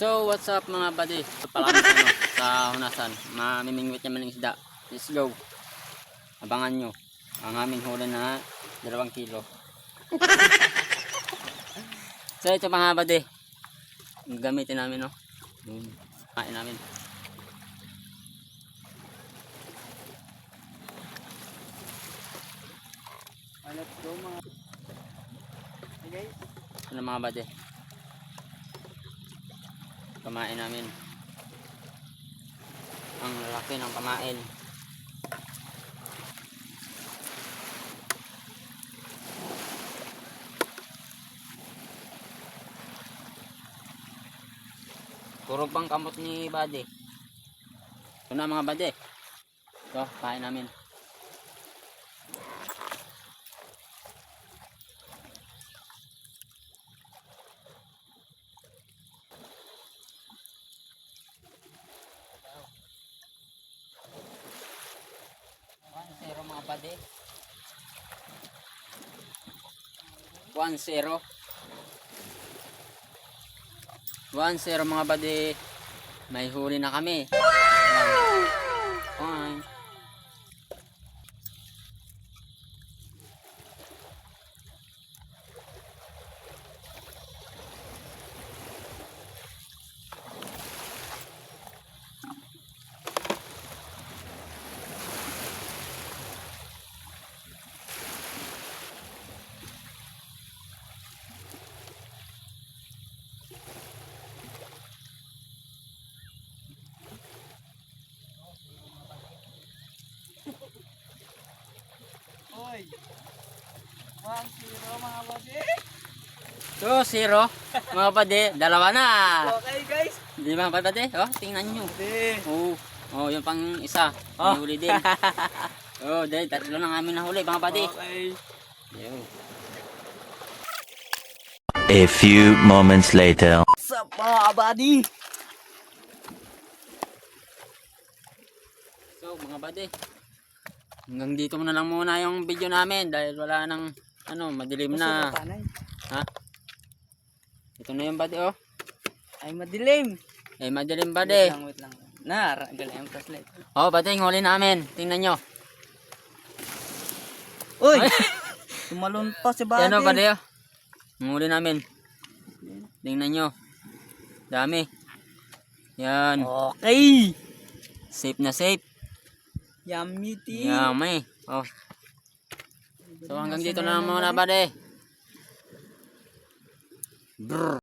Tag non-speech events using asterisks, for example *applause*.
So, what's up mga buddy? Pala kami ano, sa Hunasan. Mamimingwit naman ng isda. Let's go. Abangan nyo. Ang aming huli na dalawang kilo. *laughs* so, ito mga buddy. Gamitin namin, no? Kain namin. Let's go mga... Okay. Ano mga buddy? Pamain namin. Ang laki ng pamain. Puro pang kamot ni Buddy. Ito na mga Buddy. Ito, kain namin. Mga. One zero mga Buddy. May huli na kami. Wow! Oy. 1-0 mga buddy. Two zero. Mga Buddy, dalawa na. Okay guys. Di ba mga Buddy? Oh, tingnan nyo. Buddy. Oo. Oh, yung pang isa. Oh. Huli din. *laughs* oh, dahil tatlo na namin nahuli, mga Buddy. Okay. Yo. A few moments later. What's up mga buddy? So, mga buddy. Hanggang dito muna lang muna yung video namin dahil wala nang ano, madilim na. Ha? Ito na yung buddy oh. Ay madilim. Eh, madilim Wait buddy. lang, wait lang. Na, galing ang flashlight. Oh, yung huli namin. Tingnan nyo. Uy! Ay. *laughs* Tumalon pa si buddy. Yan o, buddy oh. Yung huli namin. Tingnan nyo. Dami. Yan. Okay. Safe na safe. Yummy tea. Yummy. Oh. So hanggang dito na muna, buddy. Brr.